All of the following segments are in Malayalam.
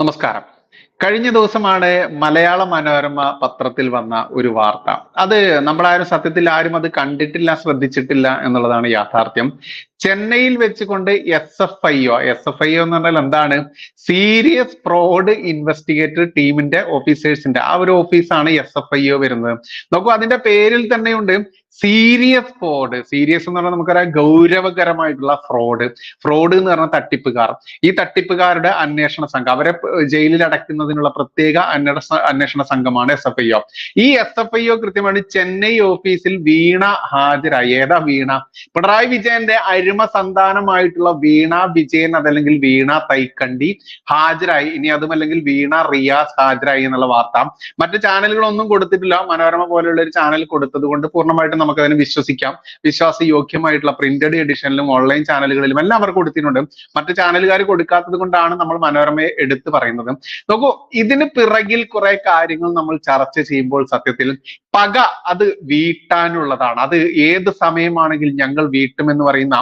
നമസ്കാരം. കഴിഞ്ഞ ദിവസമാണ് മലയാള മനോരമ പത്രത്തിൽ വന്ന ഒരു വാർത്ത. അത് നമ്മളാരും സത്യത്തിൽ ആരും അത് കണ്ടിട്ടില്ല ശ്രദ്ധിച്ചിട്ടില്ല എന്നുള്ളതാണ് യാഥാർത്ഥ്യം. ചെന്നൈയിൽ വെച്ചുകൊണ്ട് S F I O S F I O എന്ന് പറഞ്ഞാൽ എന്താണ്? സീരിയസ് ഫ്രോഡ് ഇൻവെസ്റ്റിഗേറ്റർ ടീമിന്റെ ഓഫീസേഴ്സിന്റെ ആ ഒരു ഓഫീസാണ് എസ് എഫ് ഐ ഒ വരുന്നത്. നോക്കൂ അതിന്റെ പേരിൽ തന്നെയുണ്ട് സീരിയസ് ഫ്രോഡ് സീരിയസ് എന്ന് പറഞ്ഞാൽ നമുക്കറിയാം ഗൗരവകരമായിട്ടുള്ള ഫ്രോഡ് ഫ്രോഡ് എന്ന് പറഞ്ഞാൽ തട്ടിപ്പുകാർ. ഈ തട്ടിപ്പുകാരുടെ അന്വേഷണ സംഘം. അവരെ ജയിലിൽ അടയ്ക്കുന്നതിനുള്ള പ്രത്യേക അന്വേഷണ സംഘമാണ് എസ് എഫ് ഐ ഒ ഈ എസ് എഫ് ഐ ഒ കൃത്യമായി ചെന്നൈ ഓഫീസിൽ വീണ ഹാജരായി. ഏതാ വീണ? പിണറായി വിജയന്റെ അരുമ സന്താനമായിട്ടുള്ള വീണ വിജയൻ അതല്ലെങ്കിൽ വീണ തൈക്കണ്ടി ഹാജരായി. ഇനി അതുമല്ലെങ്കിൽ വീണ റിയാസ് ഹാജരായി എന്നുള്ള വാർത്ത. മറ്റു ചാനലുകളൊന്നും കൊടുത്തിട്ടില്ല. മനോരമ പോലെയുള്ള ഒരു ചാനൽ കൊടുത്തത് കൊണ്ട് പൂർണമായിട്ടും നമുക്ക് അതിനെ വിശ്വസിക്കാം. വിശ്വാസയോഗ്യമായിട്ടുള്ള പ്രിന്റഡ് എഡിഷനിലും ഓൺലൈൻ ചാനലുകളിലും എല്ലാം അവർ കൊടുത്തിട്ടുണ്ട്. മറ്റു ചാനലുകാർ കൊടുക്കാത്തത് കൊണ്ടാണ് നമ്മൾ മനോരമയെ എടുത്തു പറയുന്നത്. നോക്കൂ ഇതിന് പിറകിൽ കുറെ കാര്യങ്ങൾ നമ്മൾ ചർച്ച ചെയ്യുമ്പോൾ സത്യത്തിൽ പക അത് വീട്ടാനുള്ളതാണ്. അത് ഏത് സമയമാണെങ്കിൽ ഞങ്ങൾ വീട്ടുമെന്ന് പറയുന്ന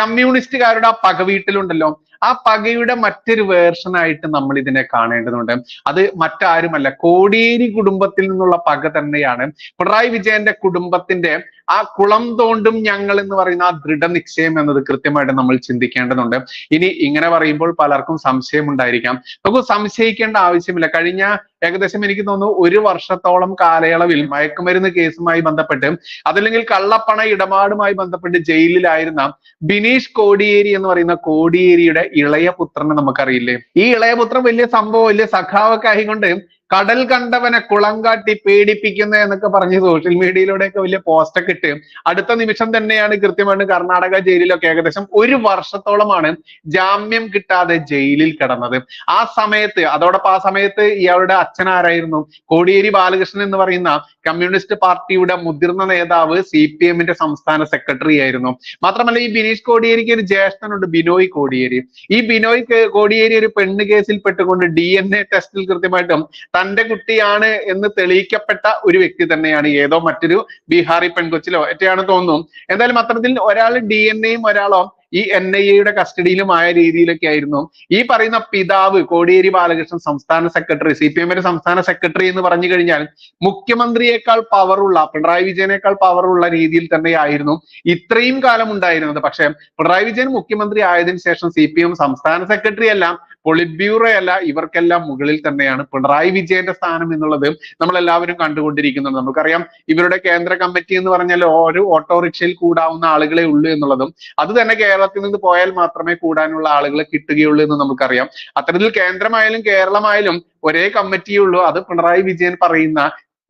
കമ്മ്യൂണിസ്റ്റുകാരുടെ ആ പക വീട്ടിലുണ്ടല്ലോ. ആ പകയുടെ മറ്റൊരു വേർഷൻ ആയിട്ട് നമ്മൾ ഇതിനെ കാണേണ്ടതുണ്ട്. അത് മറ്റാരുമല്ല കോടിയേരി കുടുംബത്തിൽ നിന്നുള്ള പക തന്നെയാണ്. പിണറായി വിജയന്റെ കുടുംബത്തിന്റെ ആ കുളം തോണ്ടും ഞങ്ങൾ എന്ന് പറയുന്ന ആ ദൃഢനിശ്ചയം എന്നത് കൃത്യമായിട്ട് നമ്മൾ ചിന്തിക്കേണ്ടതുണ്ട്. ഇനി ഇങ്ങനെ പറയുമ്പോൾ പലർക്കും സംശയം ഉണ്ടായിരിക്കാം. നമുക്ക് സംശയിക്കേണ്ട ആവശ്യമില്ല. കഴിഞ്ഞ ഏകദേശം എനിക്ക് തോന്നുന്നു ഒരു വർഷത്തോളം കാലയളവിൽ മയക്കുമരുന്ന് കേസുമായി ബന്ധപ്പെട്ട് അതല്ലെങ്കിൽ കള്ളപ്പണ ഇടപാടുമായി ബന്ധപ്പെട്ട് ജയിലിലായിരുന്ന ബിനീഷ് കോടിയേരി എന്ന് പറയുന്ന കോടിയേരിയുടെ ഇളയ പുത്രനെ നമുക്കറിയില്ലേ? ഈ ഇളയ പുത്രൻ വലിയ സംഭവം വലിയ സഖാവൊക്കെ ആയിക്കൊണ്ട് കടൽ കണ്ടവനെ കുളം കാട്ടി പേടിപ്പിക്കുന്ന എന്നൊക്കെ പറഞ്ഞ് സോഷ്യൽ മീഡിയയിലൂടെയൊക്കെ വലിയ പോസ്റ്റൊക്കെ ഇട്ട് അടുത്ത നിമിഷം തന്നെയാണ് കൃത്യമായിട്ട് കർണാടക ജയിലിലൊക്കെ ഏകദേശം ഒരു വർഷത്തോളമാണ് ജാമ്യം കിട്ടാതെ ജയിലിൽ കിടന്നത്. ആ സമയത്ത് അതോടൊപ്പം ആ സമയത്ത് ഇയാളുടെ അച്ഛൻ ആരായിരുന്നു? കോടിയേരി ബാലകൃഷ്ണൻ എന്ന് പറയുന്ന കമ്മ്യൂണിസ്റ്റ് പാർട്ടിയുടെ മുതിർന്ന നേതാവ് സി പി എമ്മിന്റെ സംസ്ഥാന സെക്രട്ടറി ആയിരുന്നു. മാത്രമല്ല ഈ ബിനീഷ് കോടിയേരിക്ക് ഒരു ജ്യേഷ്ഠനുണ്ട് ബിനോയ് കോടിയേരി. ഈ ബിനോയ് കോടിയേരി ഒരു പെണ്ണ് കേസിൽ പെട്ടുകൊണ്ട് ഡി എൻ എ ടെസ്റ്റിൽ കൃത്യമായിട്ടും തന്റെ കുട്ടിയാണ് എന്ന് തെളിയിക്കപ്പെട്ട ഒരു വ്യക്തി തന്നെയാണ് ഏതോ മറ്റൊരു ബീഹാറി പെൺകൊച്ചിലോ ഒറ്റയാണ് തോന്നുന്നു. എന്തായാലും അത്തരത്തിൽ ഒരാൾ ഡി എൻ എയും ഒരാളോ ഈ എൻ ഐ എയുടെ കസ്റ്റഡിയിലുമായ രീതിയിലൊക്കെ ആയിരുന്നു. ഈ പറയുന്ന പിതാവ് കോടിയേരി ബാലകൃഷ്ണൻ സംസ്ഥാന സെക്രട്ടറി സി പി എമ്മിന്റെ സംസ്ഥാന സെക്രട്ടറി എന്ന് പറഞ്ഞു കഴിഞ്ഞാൽ മുഖ്യമന്ത്രിയേക്കാൾ പവറുള്ള പിണറായി വിജയനേക്കാൾ പവറുള്ള രീതിയിൽ തന്നെയായിരുന്നു ഇത്രയും കാലം ഉണ്ടായിരുന്നത്. പക്ഷേ പിണറായി വിജയൻ മുഖ്യമന്ത്രി ആയതിനു ശേഷം സി പി എം സംസ്ഥാന സെക്രട്ടറി അല്ല പൊളിറ്റ് ബ്യൂറോ അല്ല ഇവർക്കെല്ലാം മുകളിൽ തന്നെയാണ്. പിണറായി വിജയന്റെ സ്ഥാനം എന്നുള്ളത് നമ്മൾ എല്ലാവരും കണ്ടുകൊണ്ടിരിക്കുന്നുണ്ട് നമുക്കറിയാം ഇവരുടെ കേന്ദ്ര കമ്മിറ്റി എന്ന് പറഞ്ഞാൽ ഒരു ഓട്ടോറിക്ഷയിൽ കൂടാവുന്ന ആളുകളെ ഉള്ളൂ എന്നുള്ളതും അത് തന്നെ കേരളത്തിൽ നിന്ന് പോയാൽ മാത്രമേ കൂടാനുള്ള ആളുകളെ കിട്ടുകയുള്ളൂ എന്ന് നമുക്കറിയാം. അത്തരത്തിൽ കേന്ദ്രമായാലും കേരളമായാലും ഒരേ കമ്മിറ്റിയേ ഉള്ളൂ. അത് പിണറായി വിജയൻ പറയുന്ന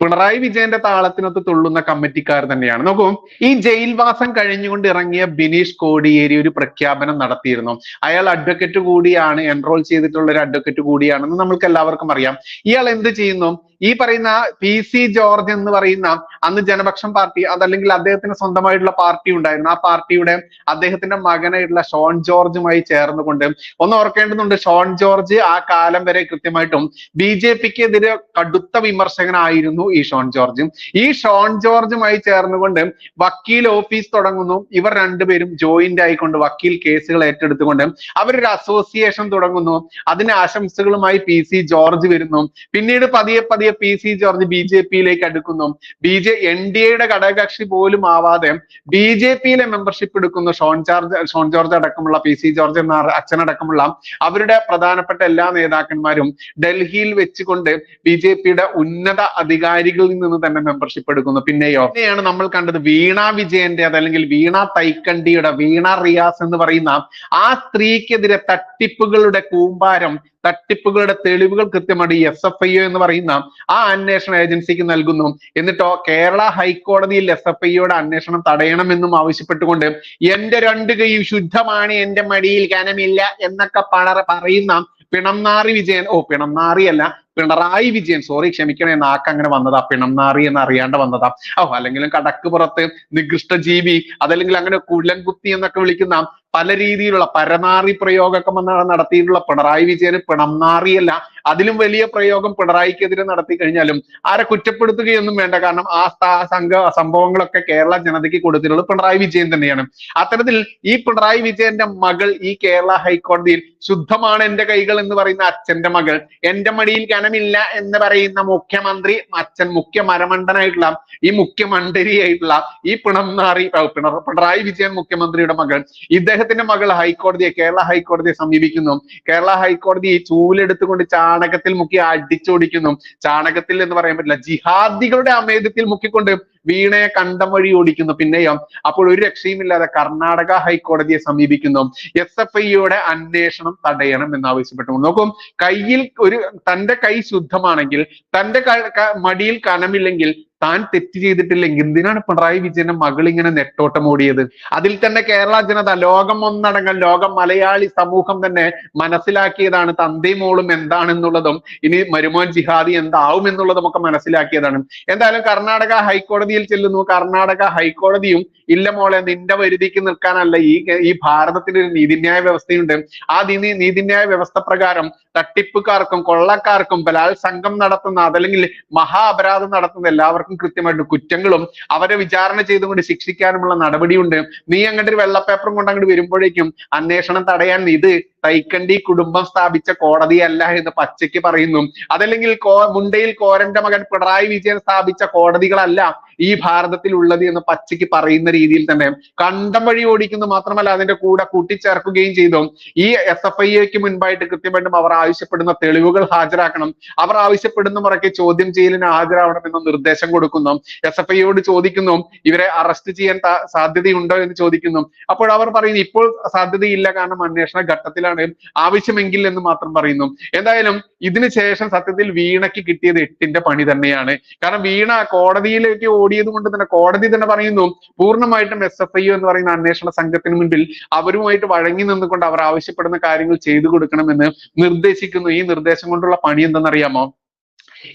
പിണറായി വിജയന്റെ താളത്തിനൊത്ത് തുള്ളുന്ന കമ്മിറ്റിക്കാർ തന്നെയാണ്. നോക്കൂ ഈ ജയിൽവാസം കഴിഞ്ഞുകൊണ്ട് ഇറങ്ങിയ ബിനീഷ് കോടിയേരി ഒരു പ്രഖ്യാപനം നടത്തിയിരുന്നു. അയാൾ അഡ്വക്കേറ്റ് കൂടിയാണ് എൻറോൾ ചെയ്തിട്ടുള്ള ഒരു അഡ്വക്കേറ്റ് കൂടിയാണെന്ന് നമ്മൾക്ക് എല്ലാവർക്കും അറിയാം. ഇയാൾ എന്ത് ചെയ്യുന്നു? ഈ പറയുന്ന പി സി ജോർജ് എന്ന് പറയുന്ന അന്ന് ജനപക്ഷം പാർട്ടി അതല്ലെങ്കിൽ അദ്ദേഹത്തിന് സ്വന്തമായിട്ടുള്ള പാർട്ടി ഉണ്ടായിരുന്നു. ആ പാർട്ടിയുടെ അദ്ദേഹത്തിന്റെ മകനായിട്ടുള്ള ഷോൺ ജോർജുമായി ചേർന്നുകൊണ്ട് ഒന്ന് ഓർക്കേണ്ടതുണ്ട് ഷോൺ ജോർജ് ആ കാലം വരെ കൃത്യമായിട്ടും ബി ജെ പിക്ക് എതിരെ കടുത്ത വിമർശകനായിരുന്നു ഈ ഷോൺ ജോർജ്. ഈ ഷോൺ ജോർജുമായി ചേർന്നുകൊണ്ട് വക്കീൽ ഓഫീസ് തുടങ്ങുന്നു. ഇവർ രണ്ടുപേരും ജോയിന്റ് ആയിക്കൊണ്ട് വക്കീൽ കേസുകൾ ഏറ്റെടുത്തുകൊണ്ട് അവരൊരു അസോസിയേഷൻ തുടങ്ങുന്നു. അതിന് ആശംസകളുമായി പി സി ജോർജ് വരുന്നു. പിന്നീട് പതിയെ പതിയെ P C George B J പിയിലേക്ക് അടുക്കുന്നു. ബി ജെ എൻ ഡി എയുടെ ഘടകകക്ഷി പോലും ആവാതെ ബി ജെ പിയിലെ മെമ്പർഷിപ്പ് എടുക്കുന്നു ഷോൺ ജോർജ് ഷോൺ ജോർജ് അടക്കമുള്ള പി സി ജോർജ് എന്ന അച്ഛനടക്കമുള്ള അവരുടെ പ്രധാനപ്പെട്ട എല്ലാ നേതാക്കന്മാരും ഡൽഹിയിൽ വെച്ചുകൊണ്ട് ബി ജെ പിയുടെ ഉന്നത അധികാരികളിൽ നിന്ന് തന്നെ മെമ്പർഷിപ്പ് എടുക്കുന്നു. പിന്നെയോ പിന്നെയാണ് നമ്മൾ കണ്ടത് വീണ വിജയന്റെ അതല്ലെങ്കിൽ വീണ തൈക്കണ്ടിയുടെ വീണ റിയാസ് എന്ന് പറയുന്ന ആ സ്ത്രീക്കെതിരെ തട്ടിപ്പുകളുടെ കൂമ്പാരം തട്ടിപ്പുകളുടെ തെളിവുകൾ കൃത്യമായിട്ട് എസ് എഫ് ഐ എന്ന് പറയുന്ന ആ അന്വേഷണ ഏജൻസിക്ക് നൽകുന്നു. എന്നിട്ടോ കേരള ഹൈക്കോടതിയിൽ എസ് എഫ് ഐയുടെ അന്വേഷണം തടയണമെന്നും ആവശ്യപ്പെട്ടുകൊണ്ട് എന്റെ രണ്ട് കൈയും ശുദ്ധമാണ് എന്റെ മടിയിൽ കനമില്ല എന്നൊക്കെ പണറ പറയുന്ന പിണംനാറി വിജയൻ ഓ പിണംനാറി അല്ല പിണറായി വിജയൻ സോറി ക്ഷമിക്കണേ നാക്ക് അങ്ങനെ വന്നതാ പിണംനാറി എന്ന് അറിയാണ്ട് വന്നതാ. ഓ അല്ലെങ്കിലും കടക്ക് പുറത്ത് നികൃഷ്ട ജീവി അതല്ലെങ്കിൽ അങ്ങനെ കുലൻകുത്തി എന്നൊക്കെ വിളിക്കുന്ന പല രീതിയിലുള്ള പരനാറി പ്രയോഗമൊക്കെ നടത്തിയിട്ടുള്ള പിണറായി വിജയന് പിണംനാറിയല്ല. അതിലും വലിയ പ്രയോഗം പിണറായിക്കെതിരെ നടത്തി കഴിഞ്ഞാലും ആരെ കുറ്റപ്പെടുത്തുകയൊന്നും വേണ്ട. കാരണം ആ സംഘ സംഭവങ്ങളൊക്കെ കേരള ജനതയ്ക്ക് കൊടുത്തിട്ടുള്ളത് പിണറായി വിജയൻ തന്നെയാണ്. അത്തരത്തിൽ ഈ പിണറായി വിജയന്റെ മകൾ ഈ കേരള ഹൈക്കോടതിയിൽ ശുദ്ധമാണ് എന്റെ കൈകൾ എന്ന് പറയുന്ന അച്ഛന്റെ മകൾ. എന്റെ മടിയിൽ കനമില്ല എന്ന് പറയുന്ന മുഖ്യമന്ത്രി അച്ഛൻ മുഖ്യ മരമണ്ടനായിട്ടുള്ള ഈ മുഖ്യമന്ത്രിയായിട്ടുള്ള ഈ പിണംനാറി പിണറായി വിജയൻ മുഖ്യമന്ത്രിയുടെ മകൾ. ഇദ്ദേഹത്തിന്റെ മകൾ ഹൈക്കോടതിയെ കേരള ഹൈക്കോടതിയെ സമീപിക്കുന്നു. കേരള ഹൈക്കോടതി ചൂലെടുത്തുകൊണ്ട് ചാണകത്തിൽ മുക്കി അടിച്ചോടിക്കുന്നു. ചാണകത്തിൽ എന്ന് പറയാൻ പറ്റില്ല ജിഹാദികളുടെ അമേദ്യത്തിൽ മുക്കിക്കൊണ്ട് വീണയെ കണ്ടം വഴി ഓടിക്കുന്നു. പിന്നെയോ അപ്പോൾ ഒരു രക്ഷയുമില്ലാതെ കർണാടക ഹൈക്കോടതിയെ സമീപിക്കുന്നു. എസ് എഫ് ഐയുടെ അന്വേഷണം തടയണം എന്ന് ആവശ്യപ്പെട്ടു നോക്കും കയ്യിൽ ഒരു തന്റെ കൈ ശുദ്ധമാണെങ്കിൽ തന്റെ മടിയിൽ കനമില്ലെങ്കിൽ താൻ തെറ്റ് ചെയ്തിട്ടില്ലെങ്കിൽ എന്തിനാണ് പിണറായി വിജയന്റെ മകൾ ഇങ്ങനെ നെട്ടോട്ടം ഓടിയത്? അതിൽ തന്നെ കേരള ജനത ലോകം ഒന്നടങ്കം ലോകം മലയാളി സമൂഹം തന്നെ മനസ്സിലാക്കിയതാണ് തന്തയും മോളും എന്താണെന്നുള്ളതും ഇനി മരുമോൻ ജിഹാദി എന്താവും എന്നുള്ളതും ഒക്കെ മനസ്സിലാക്കിയതാണ്. എന്തായാലും കർണാടക ഹൈക്കോടതിയിൽ ചെല്ലുന്നു. കർണാടക ഹൈക്കോടതിയും ഇല്ല മോളെ നിന്റെ വരുതിക്ക് നിൽക്കാനല്ല ഈ ഈ ഭാരതത്തിന് ഒരു നീതിന്യായ വ്യവസ്ഥയുണ്ട്. ആ നീതി നീതിന്യായ വ്യവസ്ഥ പ്രകാരം തട്ടിപ്പുകാർക്കും കൊള്ളക്കാർക്കും ബലാത്സംഗം നടത്തുന്ന അതല്ലെങ്കിൽ മഹാ അപരാധം നടത്തുന്ന എല്ലാവർക്കും കൃത്യമായിട്ട് കുറ്റങ്ങളും അവരെ വിചാരണ ചെയ്തുകൊണ്ട് ശിക്ഷിക്കാനുമുള്ള നടപടിയുണ്ട്. നീ അങ്ങോട്ട് ഒരു വെള്ളപ്പേപ്പറും കൊണ്ട് അങ്ങോട്ട് വരുമ്പോഴേക്കും അന്വേഷണം തടയാൻ ഇത് തൈക്കണ്ടി കുടുംബം സ്ഥാപിച്ച കോടതിയല്ല എന്ന് പച്ചയ്ക്ക് പറയുന്നു. അതല്ലെങ്കിൽ കോ മുണ്ടയിൽ കോരന്റെ മകൻ പിണറായി വിജയൻ സ്ഥാപിച്ച കോടതികളല്ല ഈ ഭാരതത്തിൽ ഉള്ളത് എന്ന് പച്ചയ്ക്ക് പറയുന്ന രീതിയിൽ തന്നെ. കണ്ടം വഴി ഓടിക്കുന്നു മാത്രമല്ല അതിന്റെ കൂടെ കൂട്ടിച്ചേർക്കുകയും ചെയ്തു. ഈ എസ് എഫ് ഐക്ക് മുൻപായിട്ട് കൃത്യമായിട്ടും അവർ ആവശ്യപ്പെടുന്ന തെളിവുകൾ ഹാജരാക്കണം. അവർ ആവശ്യപ്പെടുന്ന മുറയ്ക്ക് ചോദ്യം ചെയ്യലിന് ഹാജരാവണമെന്ന നിർദ്ദേശം കൊടുക്കുന്നു. എസ് എഫ് ഐയോട് ചോദിക്കുന്നു ഇവരെ അറസ്റ്റ് ചെയ്യാൻ സാധ്യതയുണ്ടോ? എന്ന് ചോദിക്കുന്നു. അപ്പോൾ അവർ പറയുന്നു ഇപ്പോൾ സാധ്യതയില്ല. കാരണം അന്വേഷണ ഘട്ടത്തിലാണ് ആവശ്യമെങ്കിൽ എന്ന് മാത്രം പറയുന്നു. എന്തായാലും ഇതിന് ശേഷം സത്യത്തിൽ വീണയ്ക്ക് കിട്ടിയത് എട്ടിന്റെ പണി തന്നെയാണ്. കാരണം വീണ കോടതിയിലേക്ക് ഓടിയത് കൊണ്ട് തന്നെ കോടതി തന്നെ പറയുന്നു പൂർണമായിട്ടും എസ് എഫ് ഐ എന്ന് പറയുന്ന അന്വേഷണ സംഘത്തിന് മുൻപിൽ അവരുമായിട്ട് വഴങ്ങി നിന്നുകൊണ്ട് അവർ ആവശ്യപ്പെടുന്ന കാര്യങ്ങൾ ചെയ്തു കൊടുക്കണമെന്ന് നിർദ്ദേശിക്കുന്നു. ഈ നിർദ്ദേശം കൊണ്ടുള്ള പണി എന്തെന്നറിയാമോ?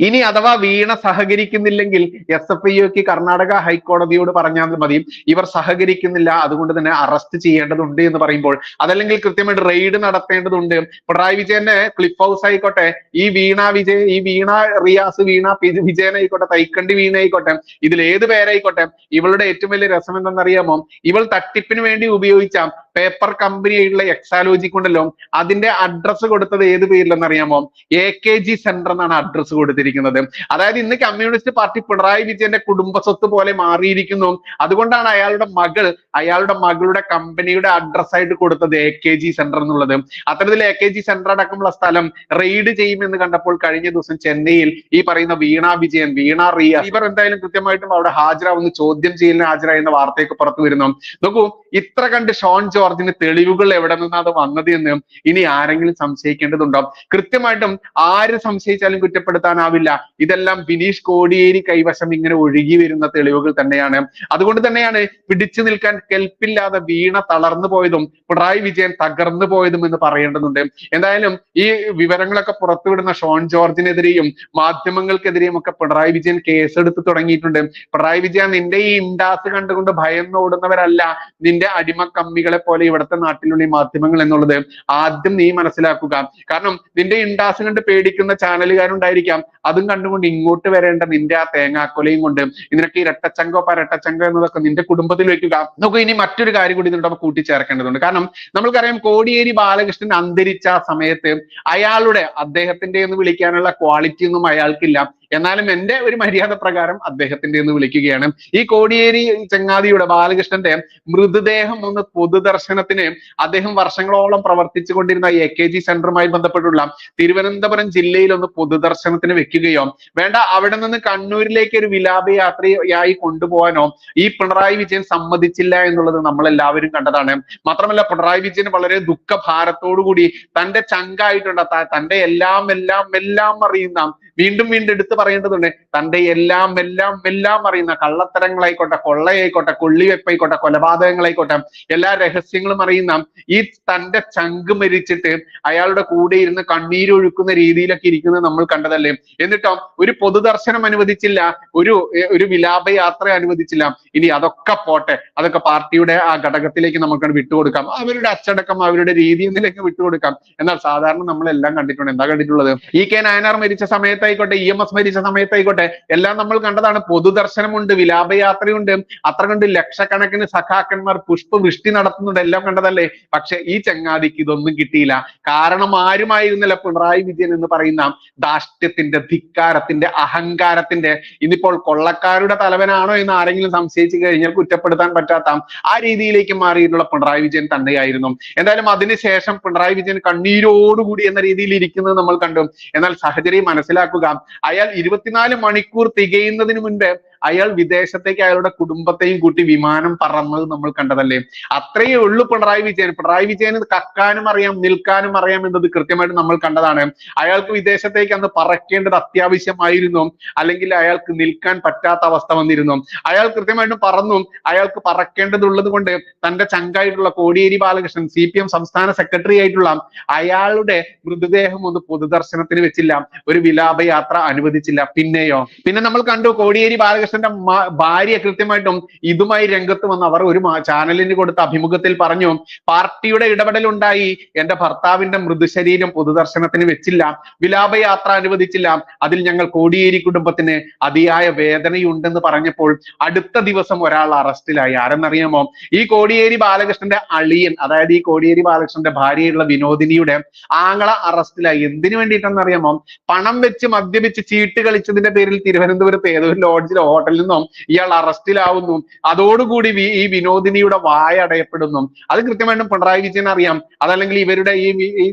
ഇനി അഥവാ വീണ സഹകരിക്കുന്നില്ലെങ്കിൽ എസ് എഫ് ഐക്ക് കർണാടക ഹൈക്കോടതിയോട് പറഞ്ഞാൽ മതി. ഇവർ സഹകരിക്കുന്നില്ല അതുകൊണ്ട് തന്നെ അറസ്റ്റ് ചെയ്യേണ്ടതുണ്ട് എന്ന് പറയുമ്പോൾ. അതല്ലെങ്കിൽ കൃത്യമായിട്ട് റെയ്ഡ് നടത്തേണ്ടതുണ്ട്. പിണറായി വിജയന്റെ ക്ലിഫ് ഹൗസ് ആയിക്കോട്ടെ ഈ വീണ വിജയ് ഈ വീണ റിയാസ് വീണ വിജയൻ ആയിക്കോട്ടെ തൈക്കണ്ടി വീണ ആയിക്കോട്ടെ ഇതിൽ ഏത് പേരായിക്കോട്ടെ ഇവളുടെ ഏറ്റവും വലിയ രസം എന്തെന്നറിയാമോ? ഇവൾ തട്ടിപ്പിന് വേണ്ടി ഉപയോഗിച്ച പേപ്പർ കമ്പനി ആയിട്ടുള്ള എക്സാലോജിക് ഉണ്ടല്ലോ അതിന്റെ അഡ്രസ്സ് കൊടുത്തത് ഏത് പേരിലെന്നറിയാമോ എ കെ ജി സെന്റർ എന്നാണ് അഡ്രസ്സ് കൊടുത്തിരിക്കുന്നത്. അതായത് ഇന്ന് കമ്മ്യൂണിസ്റ്റ് പാർട്ടി പിണറായി വിജയന്റെ കുടുംബ സ്വത്ത് പോലെ മാറിയിരിക്കുന്നു. അതുകൊണ്ടാണ് അയാളുടെ മകൾ അയാളുടെ മകളുടെ കമ്പനിയുടെ അഡ്രസ് ആയിട്ട് കൊടുത്തത് എ കെ ജി സെന്റർ എന്നുള്ളത്. അത്തരത്തിൽ എ കെ ജി സെന്റർ അടക്കമുള്ള സ്ഥലം റെയ്ഡ് ചെയ്യുമെന്ന് കണ്ടപ്പോൾ കഴിഞ്ഞ ദിവസം ചെന്നൈയിൽ ഈ പറയുന്ന വീണ വിജയൻ വീണ റിയ ഇവർ എന്തായാലും കൃത്യമായിട്ടും അവിടെ ഹാജരാവുന്ന ചോദ്യം ചെയ്യലിന് ഹാജരായെന്ന വാർത്തയൊക്കെ പുറത്തു വരുന്നു. നോക്കൂ ഇത്ര കണ്ട് ഷോൺ ജോർജിന് തെളിവുകൾ എവിടെ നിന്നാണ് വന്നത് എന്ന് ഇനി ആരെങ്കിലും സംശയിക്കേണ്ടതുണ്ടോ? കൃത്യമായിട്ടും ആര് സംശയിച്ചാലും കുറ്റപ്പെടുത്താനാവില്ല. ഇതെല്ലാം ബിനീഷ് കോടിയേരി കൈവശം ഇങ്ങനെ ഒഴുകി വരുന്ന തെളിവുകൾ തന്നെയാണ്. അതുകൊണ്ട് തന്നെയാണ് പിടിച്ചു നിൽക്കാൻ കെൽപ്പില്ലാതെ വീണ തളർന്നു പോയതും പിണറായി വിജയൻ തകർന്നു പോയതും എന്ന് പറയേണ്ടതുണ്ട്. എന്തായാലും ഈ വിവരങ്ങളൊക്കെ പുറത്തുവിടുന്ന ഷോൺ ജോർജിനെതിരെയും മാധ്യമങ്ങൾക്കെതിരെയും ഒക്കെ പിണറായി വിജയൻ കേസെടുത്ത് തുടങ്ങിയിട്ടുണ്ട്. പിണറായി വിജയൻ നിന്റെ ഈ ഇൻഡാസ് കണ്ടുകൊണ്ട് ഭയന്നോടുന്നവരല്ല നിന്റെ അടിമ കമ്മികളെ പോലെ ഇവിടുത്തെ നാട്ടിലുള്ള ഈ മാധ്യമങ്ങൾ എന്നുള്ളത് ആദ്യം നീ മനസ്സിലാക്കുക. കാരണം നിന്റെ ഇൻഡാസ് കണ്ട് പേടിക്കുന്ന ചാനലുകാരുണ്ടായിരിക്കാം. അതും കണ്ടുകൊണ്ട് ഇങ്ങോട്ട് വരേണ്ട നിന്റെ ആ തേങ്ങാക്കൊലയും കൊണ്ട് ഇതിനൊക്കെ ഇരട്ടച്ചങ്കോ പരട്ടച്ചങ്കോ എന്നതൊക്കെ നിന്റെ കുടുംബത്തിൽ വെക്കുക. നമുക്ക് ഇനി മറ്റൊരു കാര്യം കൂടി ഇതിനോട് കൂട്ടിച്ചേർക്കേണ്ടതുണ്ട്. കാരണം നമ്മൾക്കറിയാം കോടിയേരി ബാലകൃഷ്ണൻ അന്തരിച്ച ആ സമയത്ത് അയാളുടെ അദ്ദേഹത്തിന്റെ എന്ന് വിളിക്കാനുള്ള ക്വാളിറ്റി ഒന്നും അയാൾക്കില്ല. എന്നാലും എന്റെ ഒരു മര്യാദ പ്രകാരം അദ്ദേഹത്തിന്റെ എന്ന് വിളിക്കുകയാണ്. ഈ കോടിയേരി ചങ്ങാതിയുടെ ബാലകൃഷ്ണന്റെ മൃതദേഹം ഒന്ന് പൊതുദർശനത്തിന് അദ്ദേഹം വർഷങ്ങളോളം പ്രവർത്തിച്ചു കൊണ്ടിരുന്ന എ കെ ജി സെന്ററുമായി ബന്ധപ്പെട്ടുള്ള തിരുവനന്തപുരം ജില്ലയിൽ ഒന്ന് പൊതുദർശനത്തിന് വെക്കുകയോ വേണ്ട അവിടെ നിന്ന് കണ്ണൂരിലേക്ക് ഒരു വിലാപയാത്രയായി കൊണ്ടുപോകാനോ ഈ പിണറായി വിജയൻ സമ്മതിച്ചില്ല എന്നുള്ളത് നമ്മൾ എല്ലാവരും കണ്ടതാണ്. മാത്രമല്ല പിണറായി വിജയൻ വളരെ ദുഃഖഭാരത്തോടു കൂടി തന്റെ ചങ്കായിട്ടുണ്ട്. തന്റെ എല്ലാം എല്ലാം എല്ലാം അറിയുന്ന വീണ്ടും വീണ്ടും എടുത്തു പറയേണ്ടതുണ്ട്. തന്റെ എല്ലാം എല്ലാം എല്ലാം അറിയുന്ന കള്ളത്തരങ്ങളായിക്കോട്ടെ കൊള്ളയായിക്കോട്ടെ കൊള്ളിവെപ്പായിക്കോട്ടെ കൊലപാതകങ്ങളായിക്കോട്ടെ എല്ലാ രഹസ്യങ്ങളും അറിയുന്ന ഈ തന്റെ ചങ്ക് മരിച്ചിട്ട് അയാളുടെ കൂടെ ഇരുന്ന് കണ്ണീരൊഴുക്കുന്ന രീതിയിലൊക്കെ ഇരിക്കുന്നത് നമ്മൾ കണ്ടതല്ലേ? എന്നിട്ടോ ഒരു പൊതുദർശനം അനുവദിച്ചില്ല ഒരു ഒരു വിലാപയാത്ര അനുവദിച്ചില്ല. ഇനി അതൊക്കെ പോട്ടെ അതൊക്കെ പാർട്ടിയുടെ ആ ഘടകത്തിലേക്ക് നമുക്ക് വിട്ടുകൊടുക്കാം. അവരുടെ അച്ചടക്കം അവരുടെ രീതി എന്നിലേക്ക് വിട്ടുകൊടുക്കാം. എന്നാൽ സാധാരണ നമ്മളെല്ലാം കണ്ടിട്ടുണ്ട്. എന്താ കണ്ടിട്ടുള്ളത്? ഇ കെ നായനാർ മരിച്ച സമയത്തായിക്കോട്ടെ ഇ എം എസ് മരിച്ച സമയത്തായിക്കോട്ടെ. എല്ലാം നമ്മൾ കണ്ടതാണ്. പൊതുദർശനമുണ്ട് വിലാപയാത്രയുണ്ട്. അത്ര കണ്ട് ലക്ഷക്കണക്കിന് സഖാക്കന്മാർ പുഷ്പവൃഷ്ടി നടത്തുന്നുണ്ട്. എല്ലാം കണ്ടതല്ലേ? പക്ഷെ ഈ ചങ്ങാതിക്ക് ഇതൊന്നും കിട്ടിയില്ല. കാരണം ആരുമായിരുന്നില്ല പിണറായി വിജയൻ എന്ന് പറയുന്ന ധാഷ്ട്യത്തിന്റെ ധിക്കാരത്തിന്റെ അഹങ്കാരത്തിന്റെ ഇന്നിപ്പോൾ കൊള്ളക്കാരുടെ തലവനാണോ എന്ന് ആരെങ്കിലും സംശയിച്ചു കഴിഞ്ഞാൽ കുറ്റപ്പെടുത്താൻ പറ്റാത്ത ആ രീതിയിലേക്ക് മാറിയിട്ടുള്ള പിണറായി വിജയൻ തന്നെയായിരുന്നു. എന്തായാലും അതിനുശേഷം പിണറായി വിജയൻ കണ്ണീരോടുകൂടി എന്ന രീതിയിൽ ഇരിക്കുന്നത് നമ്മൾ കണ്ടു. എന്നാൽ സാഹചര്യം മനസ്സിലാക്കുക. അയാൾ ഇരുപത്തിനാല് മണിക്കൂർ തികയുന്നതിന് മുൻപ് അയാൾ വിദേശത്തേക്ക് അയാളുടെ കുടുംബത്തെയും കൂട്ടി വിമാനം പറന്നത് നമ്മൾ കണ്ടതല്ലേ? അത്രയേ ഉള്ളൂ പിണറായി വിജയൻ. പിണറായി വിജയന് കക്കാനും അറിയാം നിൽക്കാനും അറിയാം എന്നത് കൃത്യമായിട്ട് നമ്മൾ കണ്ടതാണ്. അയാൾക്ക് വിദേശത്തേക്ക് അന്ന് പറക്കേണ്ടത് അത്യാവശ്യമായിരുന്നു. അല്ലെങ്കിൽ അയാൾക്ക് നിൽക്കാൻ പറ്റാത്ത അവസ്ഥ വന്നിരുന്നു. അയാൾ കൃത്യമായിട്ടും പറന്നു അയാൾക്ക് പറക്കേണ്ടതുള്ളത് കൊണ്ട് തന്റെ ചങ്കായിട്ടുള്ള Kodiyeri Balakrishnan C P M സംസ്ഥാന സെക്രട്ടറി ആയിട്ടുള്ള അയാളുടെ മൃതദേഹം ഒന്ന് പൊതുദർശനത്തിന് വെച്ചില്ല. ഒരു വിലാപയാത്ര അനുവദിച്ചില്ല. പിന്നെയോ? പിന്നെ നമ്മൾ കണ്ടു കോടിയേരി ബാലകൃഷ്ണന്റെ മ- ഭാര്യ കൃത്യമായിട്ടും ഇതുമായി രംഗത്ത് വന്ന് അവർ ഒരു ചാനലിന് കൊടുത്ത അഭിമുഖത്തിൽ പറഞ്ഞു പാർട്ടിയുടെ ഇടപെടൽ ഉണ്ടായി എന്റെ ഭർത്താവിന്റെ മൃതശരീരം പൊതുദർശനത്തിന് വെച്ചില്ല വിലാപയാത്ര അനുവദിച്ചില്ല അതിൽ ഞങ്ങൾ കോടിയേരി കുടുംബത്തിന് അതിയായ വേദനയുണ്ടെന്ന് പറഞ്ഞപ്പോൾ അടുത്ത ദിവസം ഒരാൾ അറസ്റ്റിലായി. ആരെന്നറിയാമോ? ഈ കോടിയേരി ബാലകൃഷ്ണന്റെ അളിയൻ അതായത് ഈ കോടിയേരി ബാലകൃഷ്ണന്റെ ഭാര്യയുള്ള വിനോദിനിയുടെ ആങ്ങള അറസ്റ്റിലായി. എന്തിനു വേണ്ടിയിട്ടെന്ന് അറിയാമോ പണം വെച്ച് മദ്യപിച്ച് ചീട്ട് കളിച്ചതിന്റെ പേരിൽ തിരുവനന്തപുരത്ത് ഏതൊരു ലോഡ്ജിൽ ഹോട്ടലിൽ നിന്നും ഇയാൾ അറസ്റ്റിലാവുന്നു. അതോടുകൂടി ഈ വിനോദിനിയുടെ വായ അടയപ്പെടുന്നു. അത് കൃത്യമായിട്ടും പിണറായി വിജയൻ അറിയാം. അതല്ലെങ്കിൽ ഇവരുടെ ഈ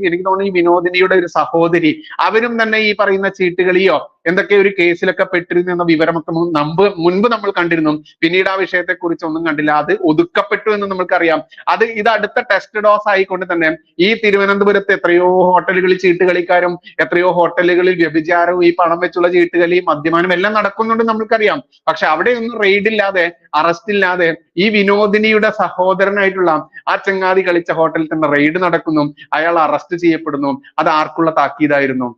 എനിക്ക് തോന്നുന്നു ഈ വിനോദിനിയുടെ ഒരു സഹോദരി. അവരും തന്നെ ഈ പറയുന്ന ചീട്ടുകളിയോ എന്തൊക്കെ ഒരു കേസിലൊക്കെ പെട്ടിരുന്നു എന്ന വിവരമൊക്കെ മുമ്പ് മുൻപ് നമ്മൾ കണ്ടിരുന്നു. പിന്നീട് ആ വിഷയത്തെ കുറിച്ച് ഒന്നും കണ്ടില്ല. അത് ഒതുക്കപ്പെട്ടു എന്ന് നമുക്കറിയാം അത് ഇത് അടുത്ത ടെസ്റ്റ് ഡോസ് ആയിക്കൊണ്ട് തന്നെ ഈ തിരുവനന്തപുരത്ത് എത്രയോ ഹോട്ടലുകളിൽ ചീട്ടുകളിക്കാരും എത്രയോ ഹോട്ടലുകളിൽ വ്യഭിചാരവും ഈ പണം വെച്ചുള്ള ചീട്ടുകളിയും മദ്യപാനം എല്ലാം നടക്കുന്നുണ്ട് നമ്മൾക്കറിയാം. പക്ഷെ അവിടെ ഒന്നും റെയ്ഡ് ഇല്ലാതെ അറസ്റ്റ് ഇല്ലാതെ ഈ വിനോദിനിയുടെ സഹോദരനായിട്ടുള്ള ആ ചങ്ങാതി കളിച്ച ഹോട്ടലിൽ തന്നെ റെയ്ഡ് നടക്കുന്നു. അയാൾ അറസ്റ്റ് ചെയ്യപ്പെടുന്നു. അത് ആർക്കുള്ള താക്കീതായിരുന്നു.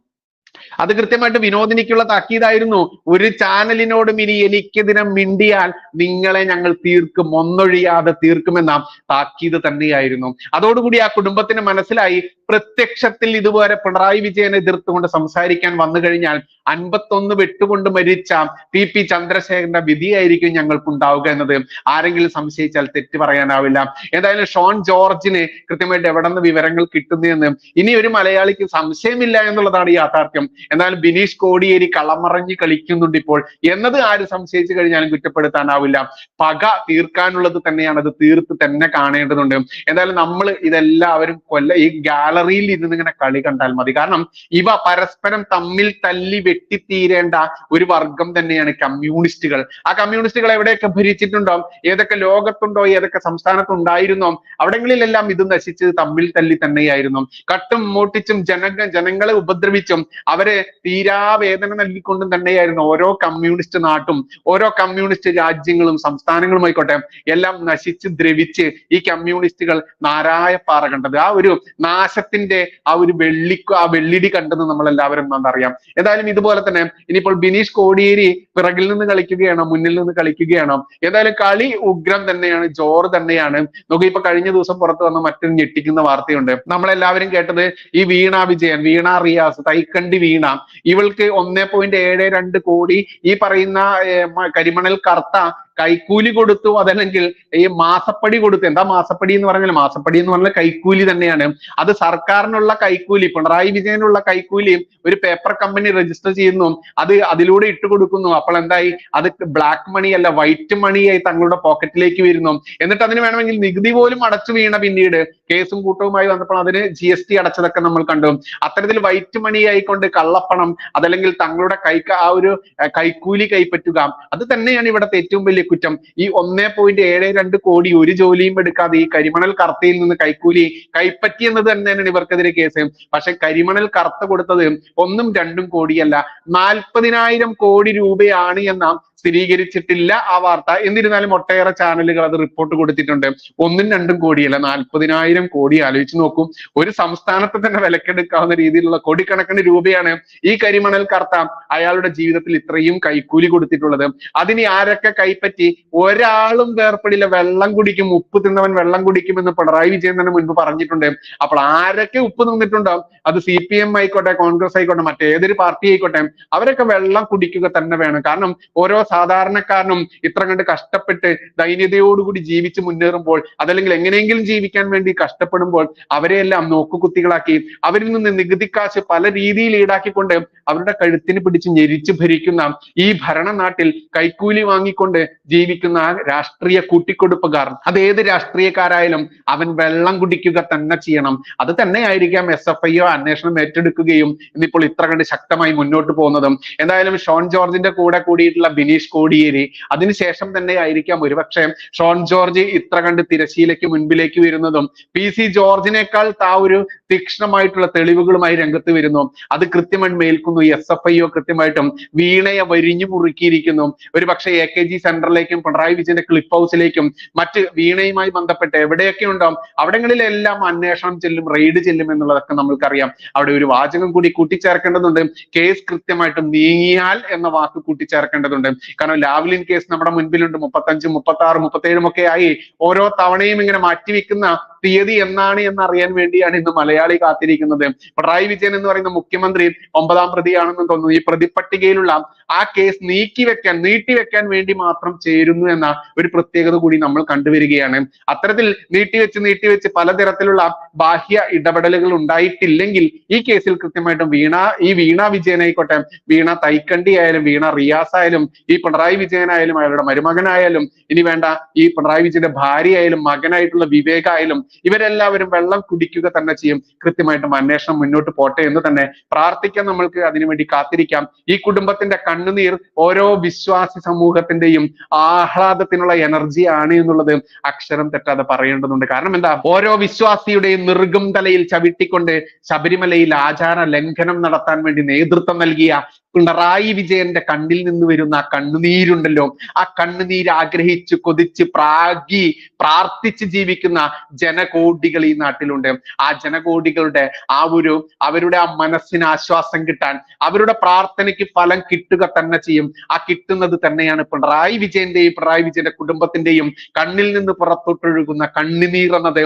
അത് കൃത്യമായിട്ട് വിനോദിനിക്കുള്ള താക്കീതായിരുന്നു. ഒരു ചാനലിനോടും ഇനി എനിക്കെതിരെ മിണ്ടിയാൽ നിങ്ങളെ ഞങ്ങൾ തീർക്കും. ഒന്നൊഴിയാതെ തീർക്കുമെന്ന താക്കീത് തന്നെയായിരുന്നു. അതോടുകൂടി ആ കുടുംബത്തിന് മനസ്സിലായി പ്രത്യക്ഷത്തിൽ ഇതുപോലെ പിണറായി വിജയനെ എതിർത്തുകൊണ്ട് സംസാരിക്കാൻ വന്നു കഴിഞ്ഞാൽ അൻപത്തൊന്ന് വെട്ടുകൊണ്ട് മരിച്ച ടി പി ചന്ദ്രശേഖരന്റെ വിധിയായിരിക്കും ഞങ്ങൾക്ക് ഉണ്ടാവുക എന്നത്. ആരെങ്കിലും സംശയിച്ചാൽ തെറ്റ് പറയാനാവില്ല. ഏതായാലും ഷോൺ ജോർജിന് കൃത്യമായിട്ട് എവിടെ നിന്ന് വിവരങ്ങൾ കിട്ടുന്നതെന്ന് ഇനി ഒരു മലയാളിക്ക് സംശയമില്ല എന്നുള്ളതാണ് യാഥാർത്ഥ്യം. എന്നാൽ ബിനീഷ് കോടിയേരി കളമറഞ്ഞ് കളിക്കുന്നുണ്ട് ഇപ്പോൾ എന്നത് ആര് സംശയിച്ചു കഴിഞ്ഞാലും കുറ്റപ്പെടുത്താനാവില്ല. പക തീർക്കാനുള്ളത് തന്നെയാണ്. അത് തീർത്ത് തന്നെ കാണേണ്ടതുണ്ട്. എന്തായാലും നമ്മൾ ഇതെല്ലാവരും കൊല്ല ഈ ഗാലറിയിൽ ഇരുന്ന് ഇങ്ങനെ കളി കണ്ടാൽ മതി. കാരണം ഇവ പരസ്പരം തമ്മിൽ തല്ലി വെട്ടിത്തീരേണ്ട ഒരു വർഗം തന്നെയാണ് കമ്മ്യൂണിസ്റ്റുകൾ. ആ കമ്മ്യൂണിസ്റ്റുകൾ എവിടെയൊക്കെ ഭരിച്ചിട്ടുണ്ടോ? ഏതൊക്കെ ലോകത്തുണ്ടോ? ഏതൊക്കെ സംസ്ഥാനത്തുണ്ടായിരുന്നോ? അവിടങ്ങളിലെല്ലാം ഇത് നശിച്ച് തമ്മിൽ തല്ലി തന്നെയായിരുന്നു. കട്ടും മൂട്ടിച്ചും ജന ജനങ്ങളെ ഉപദ്രവിച്ചും അവരെ തീരാവേദന നൽകിക്കൊണ്ടും തന്നെയായിരുന്നു ഓരോ കമ്മ്യൂണിസ്റ്റ് നാട്ടും ഓരോ കമ്മ്യൂണിസ്റ്റ് രാജ്യങ്ങളും സംസ്ഥാനങ്ങളും ആയിക്കോട്ടെ എല്ലാം നശിച്ച് ദ്രവിച്ച് ഈ കമ്മ്യൂണിസ്റ്റുകൾ നാരായപ്പാറ കണ്ടത്. ആ ഒരു നാശത്തിന്റെ ആ ഒരു വെള്ളി ആ വെള്ളിടി കണ്ടെന്ന് നമ്മൾ എല്ലാവരും അറിയാം. എന്തായാലും ഇതുപോലെ തന്നെ ഇനിയിപ്പോൾ ബിനീഷ് കോടിയേരി പിറകിൽ നിന്ന് കളിക്കുകയാണോ മുന്നിൽ നിന്ന് കളിക്കുകയാണോ? എന്തായാലും കളി ഉഗ്രം തന്നെയാണ് ജോർ തന്നെയാണ്. നോക്കി ഇപ്പൊ കഴിഞ്ഞ ദിവസം പുറത്തു വന്ന മറ്റൊരു ഞെട്ടിക്കുന്ന വാർത്തയുണ്ട്. നമ്മളെല്ലാവരും കേട്ടത് ഈ വീണ വിജയൻ വീണ റിയാസ് തൈക്കണ്ടി വീണ. ഇവൾക്ക് ഒന്നേ point ഏഴേ രണ്ട് കോടി ഈ പറയുന്ന ഏർ, കരിമണൽ കർത്ത കൈക്കൂലി കൊടുത്തു അതല്ലെങ്കിൽ ഈ മാസപ്പടി കൊടുത്തു എന്താ മാസപ്പടി എന്ന് പറഞ്ഞാൽ മാസപ്പടി എന്ന് പറഞ്ഞാൽ കൈക്കൂലി തന്നെയാണ്. അത് സർക്കാരിനുള്ള കൈക്കൂലി പിണറായി വിജയനുള്ള കൈക്കൂലി ഒരു പേപ്പർ കമ്പനി രജിസ്റ്റർ ചെയ്യുന്നു. അത് അതിലൂടെ ഇട്ട് കൊടുക്കുന്നു. അപ്പോൾ എന്തായി? അത് ബ്ലാക്ക് മണി അല്ല വൈറ്റ് മണിയായി തങ്ങളുടെ പോക്കറ്റിലേക്ക് വരുന്നു. എന്നിട്ട് അതിന് വേണമെങ്കിൽ നികുതി പോലും അടച്ചു വീണ പിന്നീട് കേസും കൂട്ടവുമായി വന്നപ്പോൾ അതിന് ജി എസ് ടി അടച്ചതൊക്കെ നമ്മൾ കണ്ടു. അത്തരത്തിൽ വൈറ്റ് മണി ആയിക്കൊണ്ട് കള്ളപ്പണം അതല്ലെങ്കിൽ തങ്ങളുടെ കൈ ആ ഒരു കൈക്കൂലി കൈപ്പറ്റുക അത് തന്നെയാണ് ഇവിടുത്തെ ഏറ്റവും വലിയ കുറ്റം. ഈ ഒന്നേ പോയിന്റ് ഏഴ് രണ്ട് കോടി ഒരു ജോലിയും എടുക്കാതെ ഈ കരിമണൽ കർത്തയിൽ നിന്ന് കൈക്കൂലി കൈപ്പറ്റി എന്നത് തന്നെയാണ് ഇവർക്കെതിരെ കേസ്. പക്ഷെ കരിമണൽ കറുത്ത കൊടുത്തത് ഒന്നും രണ്ടും കോടിയല്ല. നാൽപ്പതിനായിരം കോടി രൂപയാണ് എന്ന സ്ഥിരീകരിച്ചിട്ടില്ല ആ വാർത്ത. എന്നിരുന്നാലും ഒട്ടേറെ ചാനലുകൾ അത് റിപ്പോർട്ട് കൊടുത്തിട്ടുണ്ട്. ഒന്നും രണ്ടും കോടിയല്ല നാൽപ്പതിനായിരം കോടി ആലോചിച്ച് നോക്കൂ. ഒരു സംസ്ഥാനത്തെ തന്നെ വിലക്കെടുക്കാവുന്ന രീതിയിലുള്ള കോടിക്കണക്കിന് രൂപയാണ് ഈ കരിമണൽ കർത്ത അയാളുടെ ജീവിതത്തിൽ ഇത്രയും കൈക്കൂലി കൊടുത്തിട്ടുള്ളത്. അതിന് ആരൊക്കെ കൈപ്പറ്റി? ഒരാളും വേർപ്പെടില്ല വെള്ളം കുടിക്കും ഉപ്പ് തിന്നവൻ വെള്ളം കുടിക്കുമെന്ന് പിണറായി വിജയൻ തന്നെ മുൻപ് പറഞ്ഞിട്ടുണ്ട്. അപ്പോൾ ആരൊക്കെ ഉപ്പ് തിന്നിട്ടുണ്ടോ? അത് സി പി എം ആയിക്കോട്ടെ കോൺഗ്രസ് ആയിക്കോട്ടെ മറ്റേതൊരു പാർട്ടി ആയിക്കോട്ടെ അവരൊക്കെ വെള്ളം കുടിക്കുക തന്നെ വേണം. കാരണം ഓരോ സാധാരണക്കാരനും ഇത്ര കണ്ട് കഷ്ടപ്പെട്ട് ദൈന്യതയോടുകൂടി ജീവിച്ച് മുന്നേറുമ്പോൾ അതല്ലെങ്കിൽ എങ്ങനെയെങ്കിലും ജീവിക്കാൻ വേണ്ടി കഷ്ടപ്പെടുമ്പോൾ അവരെയെല്ലാം നോക്കുകുത്തികളാക്കി അവരിൽ നിന്ന് നികുതി കാശ് പല രീതിയിൽ ഈടാക്കിക്കൊണ്ട് അവരുടെ കഴുത്തിന് പിടിച്ച് ഞെരിച്ച് ഭരിക്കുന്ന ഈ ഭരണനാട്ടിൽ കൈക്കൂലി വാങ്ങിക്കൊണ്ട് ജീവിക്കുന്ന ആ രാഷ്ട്രീയ കൂട്ടിക്കൊടുപ്പുകാർ. അത് ഏത് രാഷ്ട്രീയക്കാരായാലും അവൻ വെള്ളം കുടിക്കുക തന്നെ ചെയ്യണം. അത് തന്നെയായിരിക്കാം എസ് എഫ് ഐ അന്വേഷണം ഏറ്റെടുക്കുകയും ഇന്നിപ്പോൾ ഇത്ര കണ്ട് ശക്തമായി മുന്നോട്ട് പോകുന്നതും. എന്തായാലും ഷോൺ ജോർജിന്റെ കൂടെ കൂടിയിട്ടുള്ള ബിനീഷ് കോടിയേരി. അതിനുശേഷം തന്നെ ആയിരിക്കാം ഒരുപക്ഷെ ഷോൺ ജോർജ് ഇത്ര കണ്ട് തിരശീലയ്ക്ക് മുൻപിലേക്ക് വരുന്നതും പി സി ജോർജിനേക്കാൾ താ ഒരു തീക്ഷ്ണമായിട്ടുള്ള തെളിവുകളുമായി രംഗത്ത് വരുന്നു. അത് കൃത്യമായി മേൽക്കുന്നു. എസ് എഫ് ഐ ഒ കൃത്യമായിട്ടും വീണയെ വരിഞ്ഞു മുറുക്കിയിരിക്കുന്നു. ഒരു പക്ഷേ എ കെ ജി സെന്ററിലേക്കും പിണറായി വിജയന്റെ ക്ലിപ്പ് ഹൗസിലേക്കും മറ്റ് വീണയുമായി ബന്ധപ്പെട്ട് എവിടെയൊക്കെ ഉണ്ടോ അവിടങ്ങളിലെല്ലാം അന്വേഷണം ചെല്ലും റെയ്ഡ് ചെല്ലും എന്നുള്ളതൊക്കെ നമ്മൾക്കറിയാം. അവിടെ ഒരു വാചകം കൂടി കൂട്ടിച്ചേർക്കേണ്ടതുണ്ട്. കേസ് കൃത്യമായിട്ടും നീങ്ങിയാൽ എന്ന വാക്ക് കൂട്ടിച്ചേർക്കേണ്ടതുണ്ട്. കാരണം ലാവ്ലിൻ കേസ് നമ്മുടെ മുൻപിലുണ്ട്. മുപ്പത്തഞ്ച് മുപ്പത്തി ആറ് മുപ്പത്തേഴും ഒക്കെ ആയി ഓരോ തവണയും ഇങ്ങനെ മാറ്റിവെക്കുന്ന തീയതി എന്നാണ് എന്ന് അറിയാൻ വേണ്ടിയാണ് ഇന്ന് മലയാളി കാത്തിരിക്കുന്നത്. പിണറായി വിജയൻ എന്ന് പറയുന്ന മുഖ്യമന്ത്രി ഒമ്പതാം പ്രതിയാണെന്ന് തോന്നുന്നു. ഈ പ്രതിപട്ടികയിലുള്ള ആ കേസ് നീക്കി വെക്കാൻ നീട്ടി വെക്കാൻ വേണ്ടി മാത്രം ചേരുന്നു എന്ന ഒരു പ്രത്യേകത കൂടി നമ്മൾ കണ്ടുവരികയാണ്. അത്തരത്തിൽ നീട്ടിവെച്ച് നീട്ടിവെച്ച് പലതരത്തിലുള്ള ബാഹ്യ ഇടപെടലുകൾ ഉണ്ടായിട്ടില്ലെങ്കിൽ ഈ കേസിൽ കൃത്യമായിട്ടും വീണ ഈ വീണ വിജയനായിക്കോട്ടെ വീണ തൈക്കണ്ടി ആയാലും വീണ റിയാസ് ആയാലും ഈ പിണറായി വിജയനായാലും അയാളുടെ മരുമകനായാലും ഇനി വേണ്ട ഈ പിണറായി വിജയന്റെ ഭാര്യയായാലും മകനായിട്ടുള്ള വിവേക് ആയാലും ഇവരെല്ലാവരും വെള്ളം കുടിക്കുക തന്നെ ചെയ്യും. കൃത്യമായിട്ടും അന്വേഷണം മുന്നോട്ട് പോട്ടെ എന്ന് തന്നെ പ്രാർത്ഥിക്കാൻ നമ്മൾക്ക്. അതിനുവേണ്ടി കാത്തിരിക്കാം. ഈ കുടുംബത്തിന്റെ കണ്ണുനീർ ഓരോ വിശ്വാസി സമൂഹത്തിന്റെയും ആഹ്ലാദത്തിനുള്ള എനർജി ആണ് എന്നുള്ളത് അക്ഷരം തെറ്റാതെ പറയേണ്ടതുണ്ട്. കാരണം എന്താ? ഓരോ വിശ്വാസിയുടെയും നിർഗം തലയിൽ ചവിട്ടിക്കൊണ്ട് ശബരിമലയിൽ ആചാര ലംഘനം നടത്താൻ വേണ്ടി നേതൃത്വം നൽകിയ പിണറായി വിജയന്റെ കണ്ണിൽ നിന്ന് വരുന്ന ആ കണ്ണുനീരുണ്ടല്ലോ. ആ കണ്ണുനീര് ആഗ്രഹിച്ച് കൊതിച്ച് പ്രാഗി പ്രാർത്ഥിച്ച് ജീവിക്കുന്ന ജനകോടികൾ ഈ നാട്ടിലുണ്ട്. ആ ജനകോടികളുടെ ആ ഒരു അവരുടെ ആ മനസ്സിന് ആശ്വാസം കിട്ടാൻ അവരുടെ പ്രാർത്ഥനയ്ക്ക് ഫലം കിട്ടുക തന്നെ ചെയ്യും. ആ കിട്ടുന്നത് തന്നെയാണ് പിണറായി വിജയന്റെയും പിണറായി വിജയന്റെ കുടുംബത്തിന്റെയും കണ്ണിൽ നിന്ന് പുറത്തോട്ടൊഴുകുന്ന കണ്ണുനീർ എന്നത്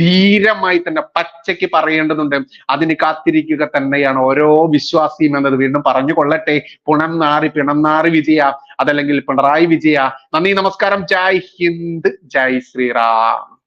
ധീരമായി തന്നെ പച്ചയ്ക്ക് പറയേണ്ടതുണ്ട്. അതിന് കാത്തിരിക്കുക തന്നെയാണ് ഓരോ വിശ്വാസിയും എന്നത്. വീണ്ടും പറഞ്ഞു കൊള്ളട്ടെ പുണം നാറി പിണം നാറി വിജയ. അതല്ലെങ്കിൽ പിണറായി വിജയ. നന്ദി നമസ്കാരം. ജയ് ഹിന്ദ്. ജയ് ശ്രീറാം.